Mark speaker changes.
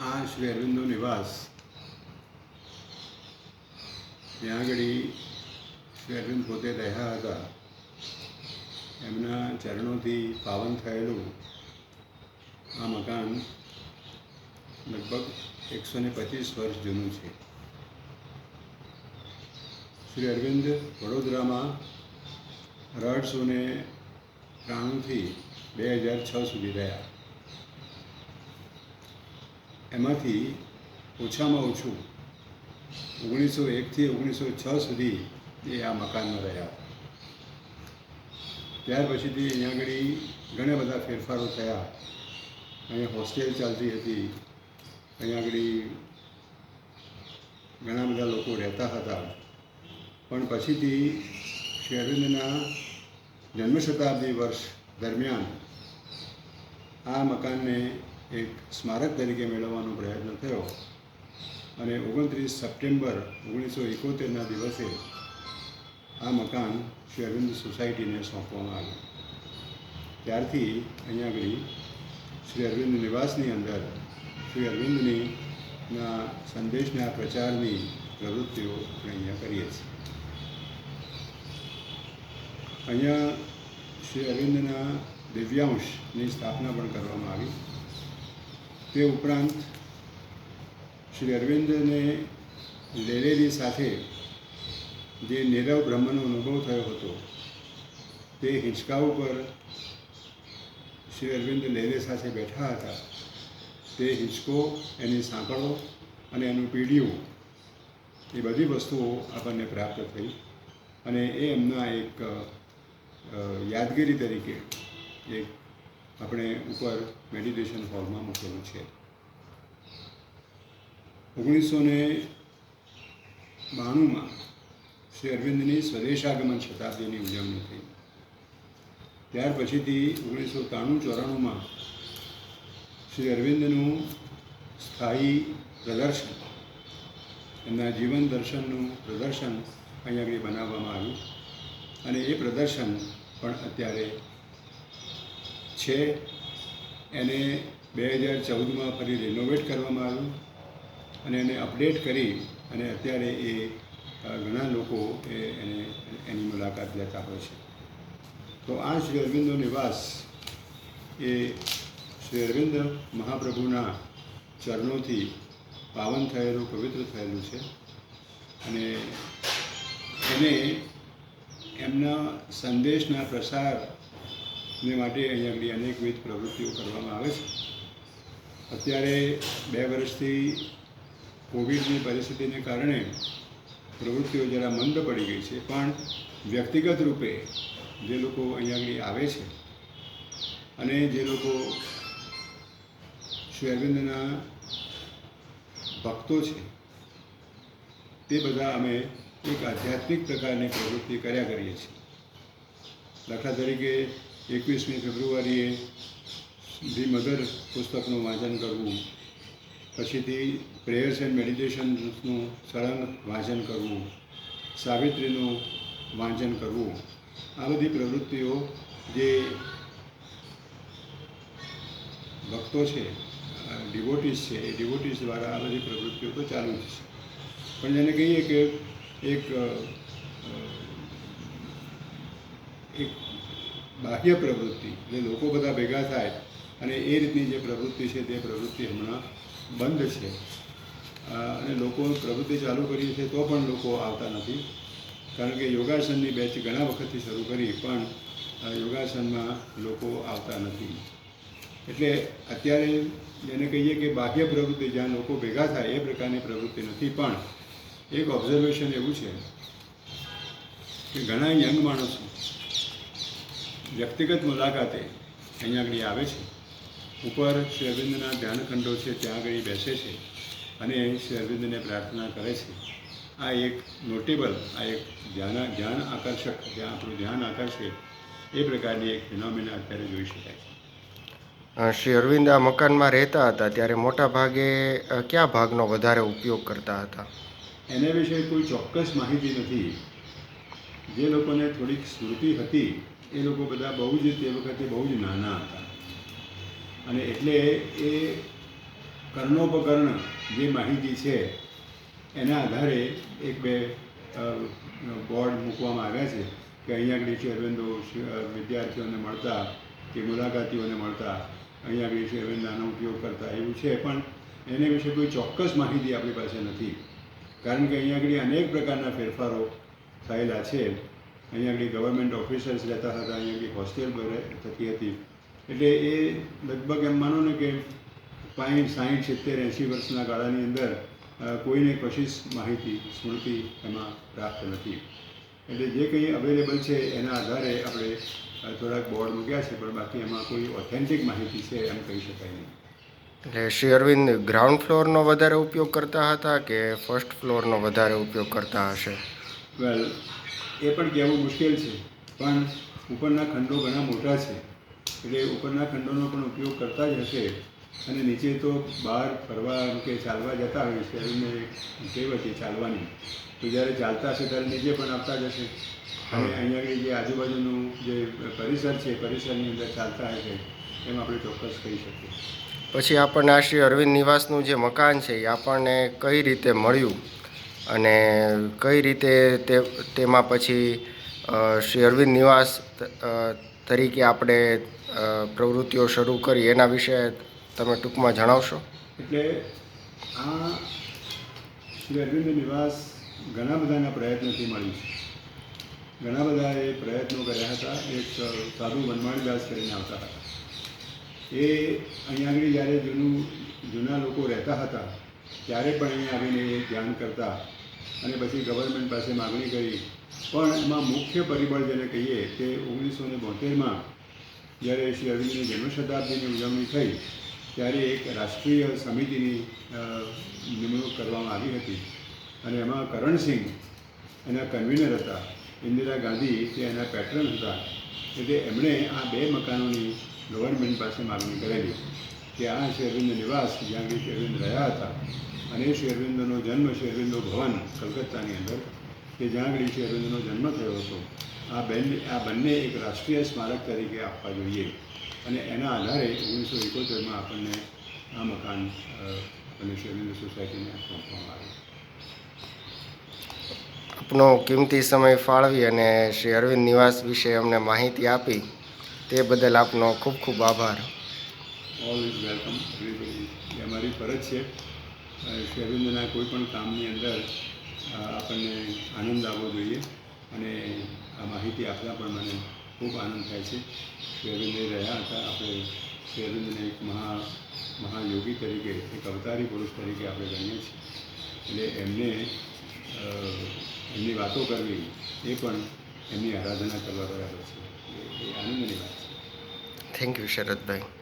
Speaker 1: આ શ્રી અરવિંદો નિવાસ. ત્યાં આગળ શ્રી અરવિંદ પોતે રહ્યા હતા. એમના ચરણોથી પાવન થયેલું આ મકાન લગભગ એકસો ને પચીસ વર્ષ જૂનું છે. શ્રી અરવિંદ વડોદરામાં અઢારસો ને ત્રાણુંથી બે હજાર છ સુધી રહ્યા. એમાંથી ઓછામાં ઓછું ઓગણીસો એકથી ઓગણીસો છ સુધી એ આ મકાનમાં રહ્યા. ત્યાર પછીથી અહીંયા આગળ ઘણા બધા ફેરફારો થયા. અહીંયા હોસ્ટેલ ચાલતી હતી. અહીંયા આગળ ઘણા બધા લોકો રહેતા હતા. પણ પછીથી શ્રી જન્મશતાબ્દી જન્મ શતાબ્દી વર્ષ દરમિયાન આ મકાનને એક સ્મારક તરીકે મેળવવાનો પ્રયત્ન થયો. અને ઓગણત્રીસ સપ્ટેમ્બર ઓગણીસો એકોતેરના દિવસે આ મકાન શ્રી અરવિંદ સોસાયટીને સોંપવામાં આવ્યું. ત્યારથી અહીંયા આગળ શ્રી અરવિંદ નિવાસની અંદર શ્રી અરવિંદની ના સંદેશના પ્રચારની પ્રવૃત્તિઓ આપણે અહીંયા કરીએ છીએ. અહીંયા શ્રી અરવિંદના દિવ્યાંશની સ્થાપના પણ કરવામાં આવી. તે ઉપરાંત શ્રી અરવિંદને લેલેરી સાથે જે નીરવ બ્રહ્મનો અનુભવ થયો હતો, તે હિંચકા ઉપર શ્રી અરવિંદ લેલે સાથે બેઠા હતા. તે હિંચકો, એની સાંકળો અને એનું પીડિયું એ બધી વસ્તુઓ આપણને પ્રાપ્ત થઈ અને એ એમના એક યાદગીરી તરીકે એક આપણે ઉપર મેડિટેશન હોલમાં મૂકેલું છે. ઓગણીસો ને બાણુંમાં શ્રી અરવિંદની સ્વદેશાગમન શતાબ્દીની ઉજવણી થઈ. ત્યાર પછીથી ઓગણીસો ત્રાણું ચોરાણુંમાં શ્રી અરવિંદનું સ્થાયી પ્રદર્શન, એમના જીવન દર્શનનું પ્રદર્શન અહીંયા આગળ બનાવવામાં આવ્યું. અને એ પ્રદર્શન પણ અત્યારે છે. એને બે હજાર ચૌદમાં ફરી રિનોવેટ કરવામાં આવ્યું અને એને અપડેટ કરી અને અત્યારે એ ઘણા લોકો એ એને, એની મુલાકાત લેતા હોય છે. તો આ શ્રી અરવિંદો નિવાસ એ શ્રી અરવિંદ મહાપ્રભુના ચરણોથી પાવન થયેલું, પવિત્ર થયેલું છે. અને એને એમના સંદેશના પ્રસારને માટે અહીંયા આગળ અનેકવિધ પ્રવૃત્તિઓ કરવામાં આવે છે. અત્યારે બે વર્ષથી કોવિડની પરિસ્થિતિને કારણે પ્રવૃત્તિઓ જરા મંદ પડી ગઈ છે, પણ વ્યક્તિગત રૂપે જે લોકો અહીંયા આગળ આવે છે અને જે લોકો શ્રી ભક્તો છે, તે બધા અમે એક આધ્યાત્મિક પ્રકારની પ્રવૃત્તિ કર્યા કરીએ છીએ. દાખલા તરીકે એકવીસમી ફેબ્રુઆરીએ ધી મધર પુસ્તકનું વાંચન કરવું, પછીથી પ્રેયર્સ એન્ડ મેડિટેશનનું સળંગ વાંચન કરવું, સાવિત્રીનું વાંચન કરવું. આ બધી પ્રવૃત્તિઓ જે ભક્તો છે ડિવોટીસ છે, એ ડિવોટીસ દ્વારા આ બધી પ્રવૃત્તિઓ તો ચાલુ જ છે. પણ જેને કહીએ કે એક એક બાહ્ય પ્રવૃત્તિ, જે લોકો બધા ભેગા થાય અને એ રીતની જે પ્રવૃત્તિ છે તે પ્રવૃત્તિ હમણાં બંધ છે. અને લોકો પ્રવૃત્તિ ચાલુ કરીએ છીએ તો પણ લોકો આવતા નથી. કારણ કે યોગાસનની બેચ ઘણા વખતથી શરૂ કરી પણ યોગાસનમાં લોકો આવતા નથી. એટલે અત્યારે જેને કહીએ કે બાહ્ય પ્રવૃત્તિ જ્યાં લોકો ભેગા થાય એ પ્રકારની પ્રવૃત્તિ નથી, પણ એક ઓબ્ઝર્વેશન એવું છે કે ઘણા યંગ માણસો વ્યક્તિગત મુલાકાતે અહીંયા આગળ આવે છે. ઉપર શ્રી અરવિંદના ધ્યાનખંડો છે ત્યાં આગળ બેસે છે અને શ્રી અરવિંદને પ્રાર્થના કરે છે. આ એક નોટેબલ આ એક ધ્યાન ધ્યાન આકર્ષક જ્યાં આપણું ધ્યાન આકર્ષે એ પ્રકારની એક ફિનોમિના અત્યારે જોઈ શકાય છે.
Speaker 2: શ્રી અરવિંદ આ મકાનમાં રહેતા હતા ત્યારે મોટા ભાગે કયા ભાગનો વધારે ઉપયોગ કરતા હતા?
Speaker 1: એના વિશે કોઈ ચોક્કસ માહિતી નથી. જે લોકોને થોડીક સ્મૃતિ હતી એ લોકો બધા બહુ જ તે વખતે બહુ જ નાના હતા. અને એટલે એ કર્ણોપકર્ણ જે માહિતી છે, એના આધારે એક બે બોર્ડ મૂકવામાં આવ્યા છે કે અહીંયા આગળ અરવિંદો વિદ્યાર્થીઓને મળતા, કે મુલાકાતીઓને મળતા અહીંયા આગળ અરવિંદાનો ઉપયોગ કરતા એવું છે. પણ એને વિશે કોઈ ચોક્કસ માહિતી આપણી પાસે નથી. કારણ કે અહીંયા આગળ અનેક પ્રકારના ફેરફારો થયેલા છે. અહીંયા આગળ ગવર્મેન્ટ ઓફિસર્સ રહેતા હતા, અહીંયા આગળ હોસ્ટેલ થતી હતી. એટલે એ લગભગ એમ માનો ને કે પાંચ, સાઠ, સિત્તેર, એંસી વર્ષના ગાળાની અંદર કોઈને કશી જ માહિતી, સ્મૃતિ એમાં પ્રાપ્ત નથી. એટલે જે કંઈ અવેલેબલ છે એના આધારે આપણે થોડાક બોર્ડ મૂક્યા છે, પણ બાકી એમાં કોઈ ઓથેન્ટિક માહિતી છે એમ કહી શકાય નહીં.
Speaker 2: એટલે શ્રી અરવિંદ ગ્રાઉન્ડ ફ્લોરનો વધારે ઉપયોગ કરતા હતા કે ફર્સ્ટ ફ્લોરનો વધારે ઉપયોગ કરતા હશે?
Speaker 1: વેલ એ પણ કહેવું મુશ્કેલ છે પણ ઉપરના ખંડો ઘણા મોટા છે. એટલે ઉપરના ખંડોનો પણ ઉપયોગ કરતા જ હશે અને નીચે તો બહાર ફરવા કે ચાલવા જતા હોય છે એમને હતી ચાલવાની. તો જ્યારે ચાલતા હશે ત્યારે નીચે પણ આવતા જ હશે. અને અહીંયા આગળ જે આજુબાજુનું જે પરિસર છે પરિસરની અંદર ચાલતા હશે એમ આપણે ચોક્કસ કહી શકીએ.
Speaker 2: પછી આપણને આ શ્રી અરવિંદ નિવાસનું જે મકાન છે એ આપણને કઈ રીતે મળ્યું? અને કઈ રીતે તે, તેમાં પછી શ્રી અરવિંદ નિવાસ તરીકે આપણે પ્રવૃત્તિઓ શરૂ કરી, એના વિશે તમે ટૂંકમાં જણાવશો?
Speaker 1: એટલે આ શ્રી અરવિંદ નિવાસ ઘણા બધાના પ્રયત્નોથી મળ્યું છે. ઘણા બધા એ પ્રયત્નો કર્યા હતા, એક સાધુ વનમાળીદાસ કરીને આવતા હતા. એ અહીંયા આગળ જ્યારે જૂનું, જૂના લોકો રહેતા હતા, ત્યારે પણ અહીંયા આવીને એ ધ્યાન કરતા અને પછી ગવર્મેન્ટ પાસે માગણી કરી. પણ એમાં મુખ્ય પરિબળ જેને કહીએ તે ઓગણીસો ને બોતેરમાં જ્યારે શ્રી અરવિંદની જન્મશતાબ્દીની ઉજવણી થઈ, ત્યારે એક રાષ્ટ્રીય સમિતિની નિમણૂક કરવામાં આવી હતી. અને એમાં કરણસિંહ, એના કન્વીનર હતા. ઇન્દિરા ગાંધી તે એના પેટ્રન હતા. એટલે એમણે આ બે મકાનોની ગવર્મેન્ટ પાસે માગણી કરેલી. કે આ શ્રી અરવિંદ નિવાસ જ્યાં કે શેરવિંદ રહ્યા હતા. અને શ્રી અરવિંદનો જન્મ શ્રી અરવિંદો ભવન, કલકત્તાની અંદર, કે જ્યાં આગળ શ્રી અરવિંદનો જન્મ થયો હતો. આ બંને આ બંને એક રાષ્ટ્રીય સ્મારક તરીકે આપવા જોઈએ. અને એના આધારે ઓગણીસો એકોતેરમાં આપણને આ મકાન અને શેરવિંદ સોસાયટીને સોંપવામાં આવ્યું.
Speaker 2: આપનો કિંમતી સમય ફાળવી અને શ્રી અરવિંદ નિવાસ વિશે અમને માહિતી આપી. તે બદલ આપનો ખૂબ ખૂબ આભાર.
Speaker 1: ઓલ ઇઝ વેલકમ એવરીબડી એ અમારી ફરજ છે. શેરવિંદના શ્રી કોઈ પણ કામની અંદર આપણને આનંદ આવવો જોઈએ અને આ માહિતી આપતા પણ મને ખૂબ આનંદ થાય છે. શ્રી અરવિંદે રહ્યા હતા. આપણે શ્રી અરવિંદને એક મહા, મહાયોગી તરીકે, એક અવતારી પુરુષ તરીકે આપણે ગણીએ છીએ. એટલે એમને એમની વાતો કરવી એ પણ એમની આરાધના કરવા બરાબર છે. એ આનંદની વાત છે.
Speaker 2: Thank you Sharadbhai.